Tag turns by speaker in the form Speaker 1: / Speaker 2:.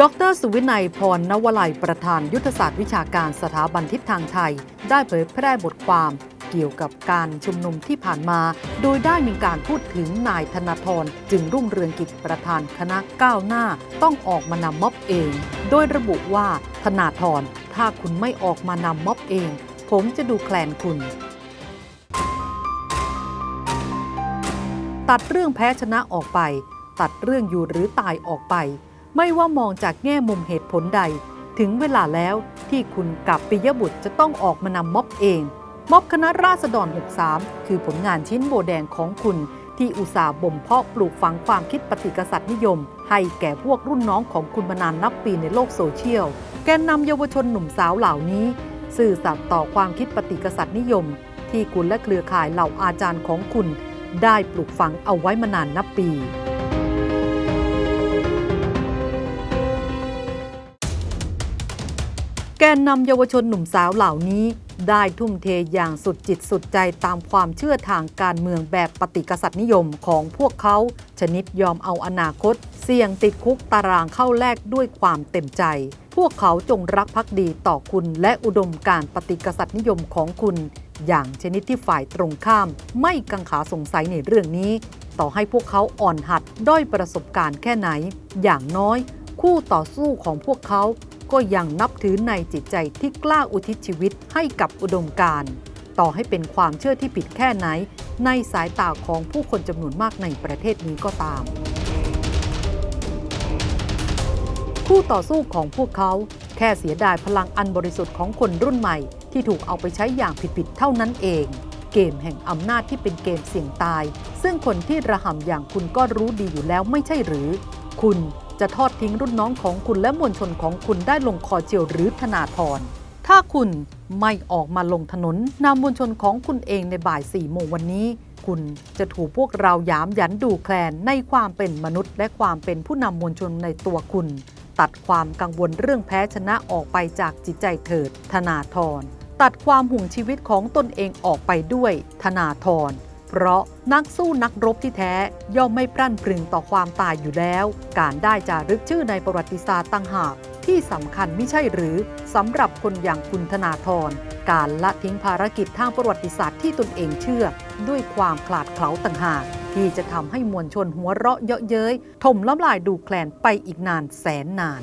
Speaker 1: ดรสุวินัยพรนวลัยประธานยุทธศาสตร์วิชาการสถาบันทิศทางไทย ได้เผยแพร่บทความเกี่ยวกับการชุมนุมที่ผ่านมา โดยได้มีการพูดถึงนายธนาธรจึงรุ่งเรืองกิจประธานคณะก้าวหน้า ต้องออกมานำม็อบเอง โดยระบุว่าธนาธรถ้าคุณไม่ออกมานำม็อบเอง ผมจะดูแคลนคุณ ตัดเรื่องแพ้ชนะออกไป ตัดเรื่องอยู่หรือตายออกไป ไม่ว่ามองจากแง่มุมเหตุผลใด ถึงเวลาแล้วที่คุณกับปิยบุตรจะต้องออกมานำม็อบเอง ม็อบคณะราษฎร 63 คือผลงานชิ้นโบแดงของคุณ ที่อุตสาห์บ่มเพาะปลูกฝังความคิดปฏิกษัตริย์นิยม ให้แก่พวกรุ่นน้องของคุณมานานนับปีในโลกโซเชียล แกนนำเยาวชนหนุ่มสาวเหล่านี้ สื่อสัตย์ต่อความคิดปฏิกษัตริย์นิยม ที่คุณและเครือข่ายเหล่าอาจารย์ของคุณ ได้ปลูกฝังเอาไว้มานานนับปี แกนนำเยาวชนหนุ่มสาวเหล่านี้ ได้ทุ่มเทอย่างสุดจิตสุดใจตามความเชื่อทางการเมืองแบบปฏิกษัตริย์นิยมของพวกเขา ชนิดยอมเอาอนาคต เสี่ยงติดคุกตารางเข้าแลกด้วยความเต็มใจ พวกเขาจงรักภักดีต่อคุณและอุดมการปฏิกษัตริย์นิยมของคุณ อย่างชนิดที่ฝ่ายตรงข้าม ไม่กังขาสงสัยในเรื่องนี้ ต่อให้พวกเขาอ่อนหัดด้อยประสบการณ์แค่ไหน อย่างน้อย คู่ต่อสู้ของพวกเขา ก็ยังนับถือในจิตใจที่กล้าอุทิศชีวิตให้กับอุดมการณ์ต่อให้เป็นความเชื่อที่ผิดแค่ไหน ในสายตาของผู้คนจำนวนมากในประเทศนี้ก็ตาม คู่ต่อสู้ของพวกเขาแค่เสียดายพลังอันบริสุทธิ์ของคนรุ่นใหม่ ที่ถูกเอาไปใช้อย่างผิดๆเท่านั้นเอง เกมแห่งอำนาจที่เป็นเกมเสี่ยงตาย ซึ่งคนที่ระห่ำอย่างคุณก็รู้ดีอยู่แล้วไม่ใช่หรือ คุณ จะทอดทิ้งรุ่นน้องของคุณและมวลชนของคุณได้ลงคอเจียวหรือธนาธรถ้าคุณไม่ออกมาลงถนนนำมวลชนของคุณเองในบ่ายสี่โมงวันนี้ คุณจะถูกพวกเรายามยันดูแคลนในความเป็นมนุษย์ และความเป็นผู้นำมวลชนในตัวคุณ ตัดความกังวลเรื่องแพ้ชนะออกไปจากจิตใจเถิด ธนาธรตัดความห่วงชีวิตของตนเองออกไปด้วย ธนาธร เพราะนักสู้นักรบที่แท้ย่อมไม่พรั่นพรึงต่อความตายอยู่แล้ว การได้จารึกชื่อในประวัติศาสตร์ต่างหาก ที่สำคัญไม่ใช่หรือสำหรับคนอย่างคุณธนาธรการละทิ้งภารกิจทางประวัติศาสตร์ที่ตนเองเชื่อ ด้วยความขลาดเขลาต่างหากที่จะทำให้มวลชนหัวเราะเยาะเย้ยถมล้ำลายดูแคลนไปอีกนานแสนนาน